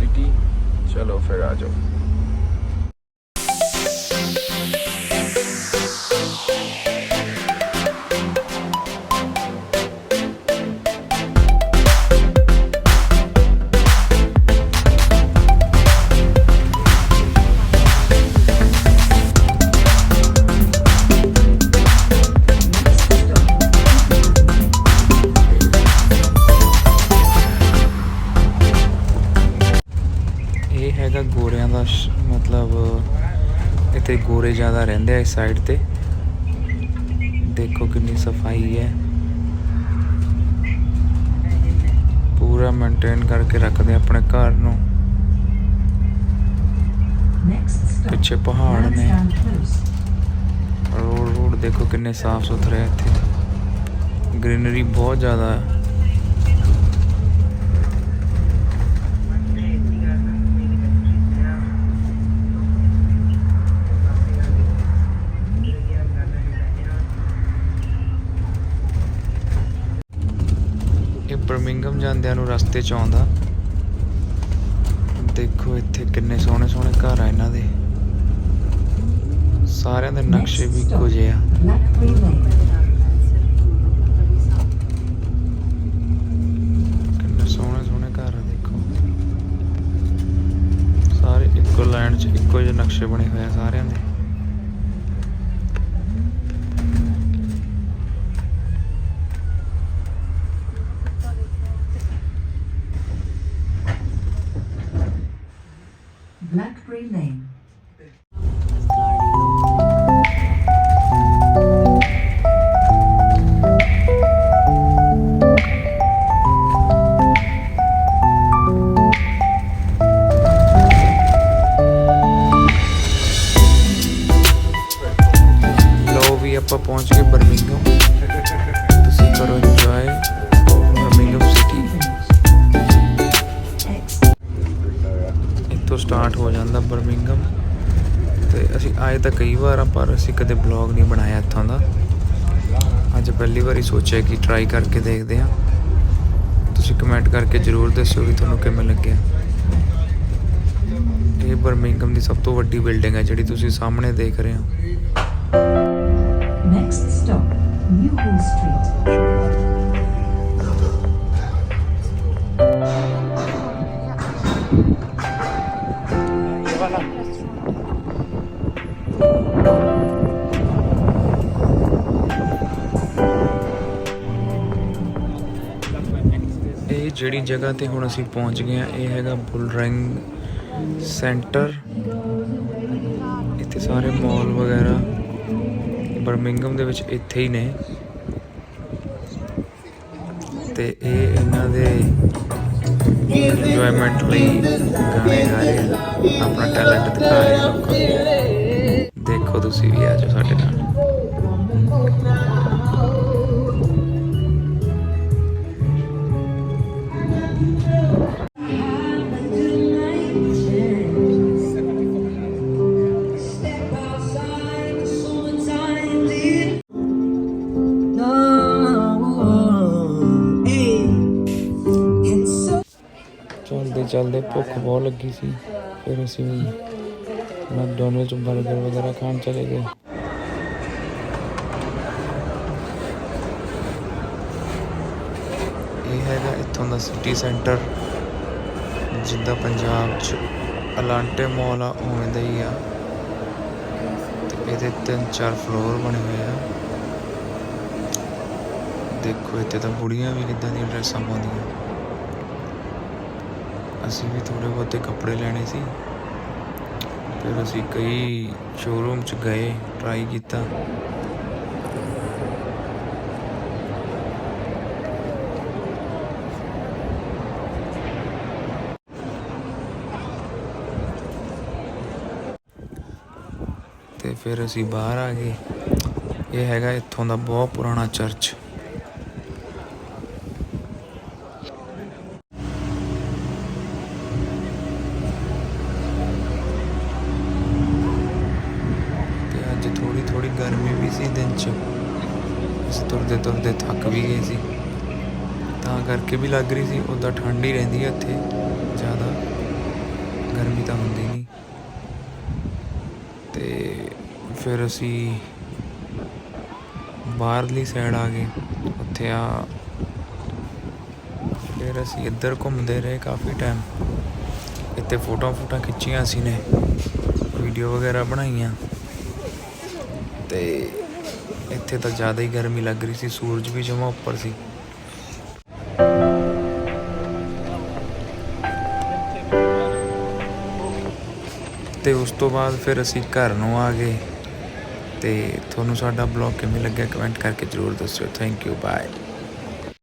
City ਚਲੋ ਫਿਰ ਆ ਜਾਓ ਇੱਥੇ ਗੋਰੇ ਜ਼ਿਆਦਾ ਰਹਿੰਦੇ ਆ ਇਸ ਸਾਈਡ ਤੇ। ਦੇਖੋ ਕਿੰਨੀ ਸਫ਼ਾਈ ਹੈ। ਪੂਰਾ ਮੇਨਟੇਨ ਕਰਕੇ ਰੱਖਦੇ ਆਪਣੇ ਘਰ ਨੂੰ। ਪਿੱਛੇ ਪਹਾੜ ਨੇ। ਰੋਡ ਰੋਡ ਦੇਖੋ ਕਿੰਨੇ ਸਾਫ਼ ਸੁਥਰੇ ਇੱਥੇ। ਗ੍ਰੀਨਰੀ ਬਹੁਤ ਜ਼ਿਆਦਾ ਹੈ। ਬਰਮਿੰਗਮ ਜਾਂਦਿਆਂ ਨੂੰ ਰਸਤੇ 'ਚ ਆਉਂਦਾ। ਦੇਖੋ ਇੱਥੇ ਕਿੰਨੇ ਸੋਹਣੇ ਸੋਹਣੇ ਘਰ ਆ ਇਹਨਾਂ ਦੇ। ਸਾਰਿਆਂ ਦੇ ਨਕਸ਼ੇ ਵੀ ਇੱਕੋ ਜਿਹੇ ਆ। ਕਿੰਨੇ ਸੋਹਣੇ ਸੋਹਣੇ ਘਰ ਆ, ਦੇਖੋ। ਸਾਰੇ ਇੱਕੋ ਲਾਈਨ 'ਚ ਇੱਕੋ ਜਿਹੇ ਨਕਸ਼ੇ ਬਣੇ ਹੋਏ ਆ ਸਾਰਿਆਂ ਦੇ। Blackberry Lane. ਲੋ ਵੀ ਆਪਾਂ ਪਹੁੰਚ ਗਏ ਬਰਮਿੰਗਮ ਤੁਸੀਂ ਕਰੋ ਸਟਾਰਟ ਹੋ ਜਾਂਦਾ ਬਰਮਿੰਗਮ ਤੇ ਅਸੀਂ ਆਏ ਤਾਂ ਕਈ ਵਾਰ ਆ ਪਰ ਅਸੀਂ ਕਦੇ ਬਲੌਗ ਨਹੀਂ ਬਣਾਇਆ ਇੱਥੋਂ ਦਾ। ਅੱਜ ਪਹਿਲੀ ਵਾਰੀ ਸੋਚਿਆ ਕਿ ਟਰਾਈ ਕਰਕੇ ਦੇਖਦੇ ਹਾਂ। ਤੁਸੀਂ ਕਮੈਂਟ ਕਰਕੇ ਜਰੂਰ ਦੱਸਿਓ ਕਿ ਤੁਹਾਨੂੰ ਕਿਵੇਂ ਲੱਗਿਆ। ਇਹ ਬਰਮਿੰਗਮ ਦੀ ਸਭ ਤੋਂ ਵੱਡੀ ਬਿਲਡਿੰਗ ਹੈ ਜਿਹੜੀ ਤੁਸੀਂ ਸਾਹਮਣੇ ਦੇਖ ਰਹੇ ਹੋ। Next stop, Newhall Street. ਇਹ ਜਿਹੜੀ ਜਗ੍ਹਾ ਤੇ ਹੁਣ ਅਸੀਂ ਪਹੁੰਚ ਗਏ ਆ ਇਹ ਹੈਗਾ ਬੁਲ ਸੈਂਟਰ। ਇੱਥੇ ਸਾਰੇ ਮਾਲ ਵਗੈਰਾ ਬਰਮਿੰਗਮ ਦੇ ਵਿੱਚ ਇੱਥੇ ਹੀ ਨੇ। ਤੇ ਇਹ ਇਹਨਾਂ ਦੇ ਇੰਜੋਇਮੈਂਟ ਲਈ ਗਾਣੇ ਗਾ ਰਹੇ ਆ, ਆਪਣਾ ਟੈਲੈਂਟ ਦਿਖਾ ਰਹੇ ਲੋਕਾਂ ਨੂੰ। ਦੇਖੋ ਤੁਸੀਂ ਵੀ ਆ ਜਾਓ ਸਾਡੇ ਨਾਲ। ਚਲਦੇ, ਭੁੱਖ ਬਹੁਤ ਲੱਗੀ ਸੀ। ਫਿਰ ਅਸੀਂ ਮੈਕਡੋਨਲਡਸ 버ਗਰ ਵਗੈਰਾ ਖਾਣ ਚਲੇ ਗਏ। ਇਹ ਹੈਗਾ ਇੱਥੋਂ ਦਾ ਸਿਟੀ ਸੈਂਟਰ ਜਿੱਦਾਂ ਪੰਜਾਬ 'ਚ ਅਲਾਂਟੇ ਮਾਲ ਆ, ਉਵੇਂ ਦਾ ਹੀ ਆ। ਤੇ ਇਹਦੇ ਤਿੰਨ ਚਾਰ ਫਲੋਰ ਬਣੇ ਹੋਏ ਆ। ਦੇਖੋ, ਇੱਥੇ ਤਾਂ ਬੁੜੀਆਂ ਵੀ ਕਿੱਦਾਂ ਦੀਆਂ ਡਰੈਸਾਂ ਪਾਉਂਦੀਆਂ। ਅਸੀਂ ਵੀ ਥੋੜੇ ਬਹੁਤੇ ਕੱਪੜੇ ਲੈਣੇ ਸੀ। ਫਿਰ ਅਸੀਂ ਕਈ ਸ਼ੋਰੂਮ 'ਚ ਗਏ ਟਰਾਈ ਕੀਤਾ। ਤੇ ਫਿਰ ਅਸੀਂ ਬਾਹਰ ਆ ਗਏ। ਇਹ ਹੈਗਾ ਇੱਥੋਂ ਦਾ ਬਹੁਤ ਪੁਰਾਣਾ ਚਰਚ ਤੇ ਅੱਜ ਥੋੜੀ ਥੋੜੀ ਗਰਮੀ ਵੀ ਸੀ ਦਿਨ 'ਚ। ਅਸੀਂ ਤੁਰਦੇ ਤੁਰਦੇ ਥੱਕ ਵੀ ਗਏ ਸੀ। ਤਾਂ ਕਰਕੇ ਵੀ ਲੱਗ ਰਹੀ ਸੀ ਉੱਦਾਂ ਠੰਡ ਹੀ ਰਹਿੰਦੀ ਹੈ ਇੱਥੇ ਜ਼ਿਆਦਾ। ਗਰਮੀ ਤਾਂ ਹੁੰਦੀ ਨਹੀਂ। ਤੇ ਫਿਰ ਅਸੀਂ ਬਾਹਰਲੀ ਸਾਈਡ ਆ ਗਏ। ਉੱਥੇ ਆ ਫਿਰ ਅਸੀਂ ਇੱਧਰ ਘੁੰਮਦੇ ਰਹੇ ਕਾਫੀ ਟਾਈਮ ਇੱਥੇ ਫੋਟੋਆਂ ਫੋਟੋਆਂ ਖਿੱਚੀਆਂ ਅਸੀਂ ਨੇ। ਵੀਡੀਓ ਵਗੈਰਾ ਬਣਾਈਆਂ। ਤੇ ਇੱਥੇ ਤਾਂ ਜ਼ਿਆਦਾ ਹੀ ਗਰਮੀ ਲੱਗ ਰਹੀ ਸੀ, ਸੂਰਜ ਵੀ ਜਮਾ ਉੱਪਰ ਸੀ। ਤੇ ਉਸ ਤੋਂ ਬਾਅਦ ਫਿਰ ਅਸੀਂ ਘਰ ਨੂੰ ਆ ਗਏ ਤੇ ਤੁਹਾਨੂੰ ਸਾਡਾ ਬਲੌਗ ਕਿਵੇਂ ਲੱਗਿਆ ਕਮੈਂਟ ਕਰਕੇ ਜ਼ਰੂਰ ਦੱਸਿਓ। Thank you bye